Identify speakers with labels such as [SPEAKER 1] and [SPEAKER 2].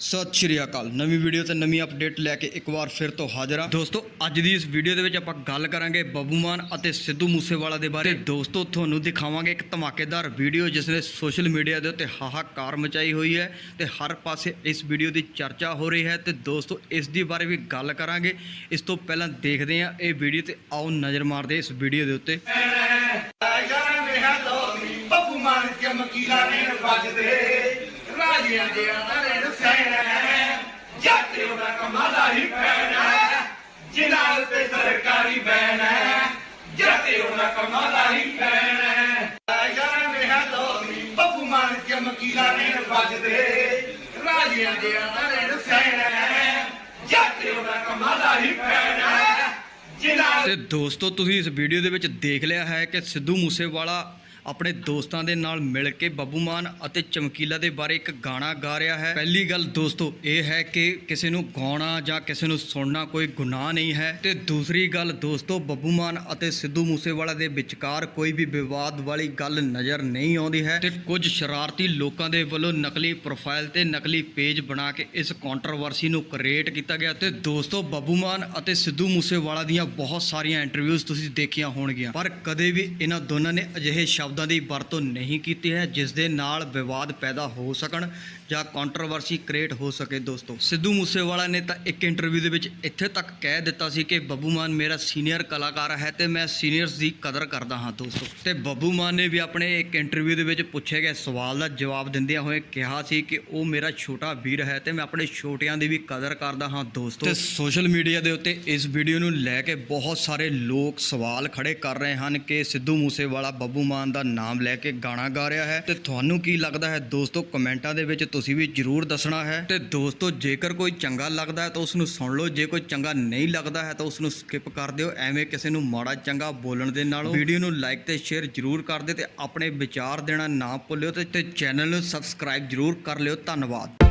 [SPEAKER 1] ਸਤਿ ਸ਼੍ਰੀ ਅਕਾਲ। ਨਵੀਂ ਵੀਡੀਓ ਤੇ ਨਵੀਂ ਅਪਡੇਟ ਲੈ ਕੇ ਇੱਕ ਵਾਰ ਫਿਰ ਤੋਂ ਹਾਜ਼ਰ ਹਾਂ। ਦੋਸਤੋ, ਅੱਜ ਦੀ ਇਸ ਵੀਡੀਓ ਦੇ ਵਿੱਚ ਆਪਾਂ ਗੱਲ ਕਰਾਂਗੇ ਬੱਬੂ ਮਾਨ ਅਤੇ ਸਿੱਧੂ ਮੂਸੇਵਾਲਾ ਦੇ ਬਾਰੇ। ਦੋਸਤੋ, ਤੁਹਾਨੂੰ ਦਿਖਾਵਾਂਗੇ ਇੱਕ ਧਮਾਕੇਦਾਰ ਵੀਡੀਓ ਜਿਸ ਨੇ ਸੋਸ਼ਲ ਮੀਡੀਆ ਦੇ ਉੱਤੇ ਹਾਹਾਕਾਰ ਮਚਾਈ ਹੋਈ ਹੈ ਤੇ ਹਰ ਪਾਸੇ ਇਸ ਵੀਡੀਓ ਦੀ ਚਰਚਾ ਹੋ ਰਹੀ ਹੈ। ਤੇ ਦੋਸਤੋ, ਇਸ ਦੀ ਬਾਰੇ ਵੀ ਗੱਲ ਕਰਾਂਗੇ। ਇਸ ਤੋਂ ਪਹਿਲਾਂ ਦੇਖਦੇ ਹਾਂ ਇਹ ਵੀਡੀਓ ਤੇ ਆਓ ਨਜ਼ਰ ਮਾਰਦੇ ਇਸ ਵੀਡੀਓ ਦੇ ਉੱਤੇ।
[SPEAKER 2] ਬੱਬੂ ਮਾਨ ਚਮਕੀਲਾ ਨੈਣ ਵੱਜਦੇ? ਰਾਜਿਆਂ ਦੇ ਨੈਣ ਸੈਣ ਜੱਟ ਉਹਦਾ ਕਮਾਲਾ ਹੀ ਪੈਣਾ ਜਿਨ੍ਹਾਂ ਤੇ ਸਰਕਾਰੀ ਬੈਨ ਹੈ ਜੱਟ ਉਹਦਾ ਕਮਾਲਾ ਹੀ ਪੈਣਾ ਯਾਰਾਂ ਦੇ ਹੱਥੋਂ ਬੱਬੂ ਮਾਨ ਚਮਕੀਲਾ ਨੈਣ ਵੱਜਦੇ ਰਾਜਿਆਂ ਦੇ ਨੈਣ ਸੈਣ ਜੱਟ ਉਹਦਾ ਕਮਾਲਾ ਹੀ ਪੈਣਾ
[SPEAKER 1] ਤੇ ਦੋਸਤੋ, ਤੁਸੀਂ ਇਸ ਵੀਡੀਓ ਦੇ ਵਿੱਚ ਦੇਖ ਲਿਆ ਹੈ ਕਿ ਸਿੱਧੂ ਮੂਸੇਵਾਲਾ ਆਪਣੇ ਦੋਸਤਾਂ ਦੇ ਨਾਲ ਮਿਲ ਕੇ ਬੱਬੂ ਮਾਨ ਅਤੇ ਚਮਕੀਲਾ ਦੇ ਬਾਰੇ ਇੱਕ ਗਾਣਾ ਗਾ ਰਿਹਾ ਹੈ। ਪਹਿਲੀ ਗੱਲ ਦੋਸਤੋ, ਇਹ ਹੈ ਕਿ ਕਿਸੇ ਨੂੰ ਗਾਉਣਾ ਜਾਂ ਕਿਸੇ ਨੂੰ ਸੁਣਨਾ ਕੋਈ ਗੁਨਾਹ ਨਹੀਂ ਹੈ। ਤੇ ਦੂਸਰੀ ਗੱਲ ਦੋਸਤੋ, ਬੱਬੂ ਮਾਨ ਅਤੇ ਸਿੱਧੂ ਮੂਸੇਵਾਲਾ ਦੇ ਵਿਚਕਾਰ ਕੋਈ ਵੀ ਵਿਵਾਦ ਵਾਲੀ ਗੱਲ ਨਜ਼ਰ ਨਹੀਂ ਆਉਂਦੀ ਹੈ। ਤੇ ਕੁਝ ਸ਼ਰਾਰਤੀ ਲੋਕਾਂ ਦੇ ਵੱਲੋਂ ਨਕਲੀ ਪ੍ਰੋਫਾਈਲ ਤੇ ਨਕਲੀ ਪੇਜ ਬਣਾ ਕੇ ਇਸ ਕੰਟਰੋਵਰਸੀ ਨੂੰ ਕ੍ਰੀਏਟ ਕੀਤਾ ਗਿਆ। ਤੇ ਦੋਸਤੋ, ਬੱਬੂ ਮਾਨ ਅਤੇ ਸਿੱਧੂ ਮੂਸੇਵਾਲਾ ਦੀਆਂ ਬਹੁਤ ਸਾਰੀਆਂ ਇੰਟਰਵਿਊਜ਼ ਤੁਸੀਂ ਦੇਖੀਆਂ ਹੋਣਗੀਆਂ। ਪਰ ਕਦੇ ਵੀ ਇਹਨਾਂ ਦੋਨਾਂ ਨੇ ਅਜਿਹੇ ਸ਼ਬਦ ਦੀ ਵਰਤੋਂ ਨਹੀਂ ਕੀਤੀ ਹੈ, ਜਿਸ ਦੇ ਨਾਲ ਵਿਵਾਦ ਪੈਦਾ ਹੋ ਸਕਣ ਜਾਂ ਕੰਟਰੋਵਰਸੀ ਕ੍ਰੀਏਟ ਹੋ ਸਕੇ ਦੋਸਤੋ। ਸਿੱਧੂ ਮੂਸੇਵਾਲਾ ਨੇ ਤਾਂ ਇੱਕ ਇੰਟਰਵਿਊ ਦੇ ਵਿੱਚ ਇੱਥੇ ਤੱਕ ਕਹਿ ਦਿੱਤਾ ਸੀ ਕਿ, ਬੱਬੂ ਮਾਨ ਮੇਰਾ ਸੀਨੀਅਰ ਕਲਾਕਾਰ ਹੈ ਤੇ ਮੈਂ ਸੀਨੀਅਰਸ ਦੀ ਕਦਰ ਕਰਦਾ ਹਾਂ ਦੋਸਤੋ। ਤੇ ਬੱਬੂ ਮਾਨ ਨੇ ਵੀ ਆਪਣੇ ਇੱਕ ਇੰਟਰਵਿਊ ਦੇ ਵਿੱਚ ਪੁੱਛੇ ਗਏ ਸਵਾਲ ਦਾ ਜਵਾਬ ਦਿੰਦਿਆਂ ਹੋਏ ਕਿਹਾ ਸੀ ਕਿ, ਉਹ ਮੇਰਾ ਛੋਟਾ ਵੀਰ ਹੈ ਤੇ ਮੈਂ ਆਪਣੇ ਛੋਟਿਆਂ ਦੀ ਵੀ ਕਦਰ ਕਰਦਾ ਹਾਂ ਦੋਸਤੋ। ਤੇ ਸੋਸ਼ਲ ਮੀਡੀਆ ਦੇ ਉੱਤੇ ਇਸ ਵੀਡੀਓ ਨੂੰ ਲੈ ਕੇ ਬਹੁਤ ਸਾਰੇ ਲੋਕ ਸਵਾਲ ਖੜੇ ਕਰ ਰਹੇ ਹਨ ਕਿ ਸਿੱਧੂ ਮੂਸੇਵਾਲਾ ਬੱਬੂ ਮਾਨ ਦਾ ਨਾਮ ਲੈ ਕੇ ਗਾਣਾ ਗਾ ਰਿਹਾ ਹੈ। ਤੇ ਤੁਹਾਨੂੰ ਕੀ ਲੱਗਦਾ ਹੈ? ਦੋਸਤੋ, ਕਮੈਂਟਾਂ ਦੇ ਵਿੱਚ ਤੁਸੀਂ ਵੀ ਜਰੂਰ ਦੱਸਣਾ ਹੈ। ਤੇ ਦੋਸਤੋ, ਜੇਕਰ ਕੋਈ ਚੰਗਾ ਲੱਗਦਾ ਹੈ ਤਾਂ ਉਸ ਨੂੰ ਸੁਣ ਲਓ। ਜੇ ਕੋਈ ਚੰਗਾ ਨਹੀਂ ਲੱਗਦਾ ਹੈ ਤਾਂ ਉਸ ਨੂੰ ਸਕਿਪ ਕਰ ਦਿਓ। ਐਵੇਂ ਕਿਸੇ ਨੂੰ ਮਾੜਾ ਚੰਗਾ ਬੋਲਣ ਦੇ ਨਾਲੋਂ। ਵੀਡੀਓ ਨੂੰ ਲਾਈਕ ਤੇ ਸ਼ੇਅਰ ਜਰੂਰ ਕਰ ਦਿਓ ਤੇ ਆਪਣੇ ਵਿਚਾਰ ਦੇਣਾ ਨਾ ਭੁੱਲਿਓ ਤੇ ਚੈਨਲ ਨੂੰ ਸਬਸਕ੍ਰਾਈਬ ਜਰੂਰ ਕਰ ਲਿਓ। ਧੰਨਵਾਦ।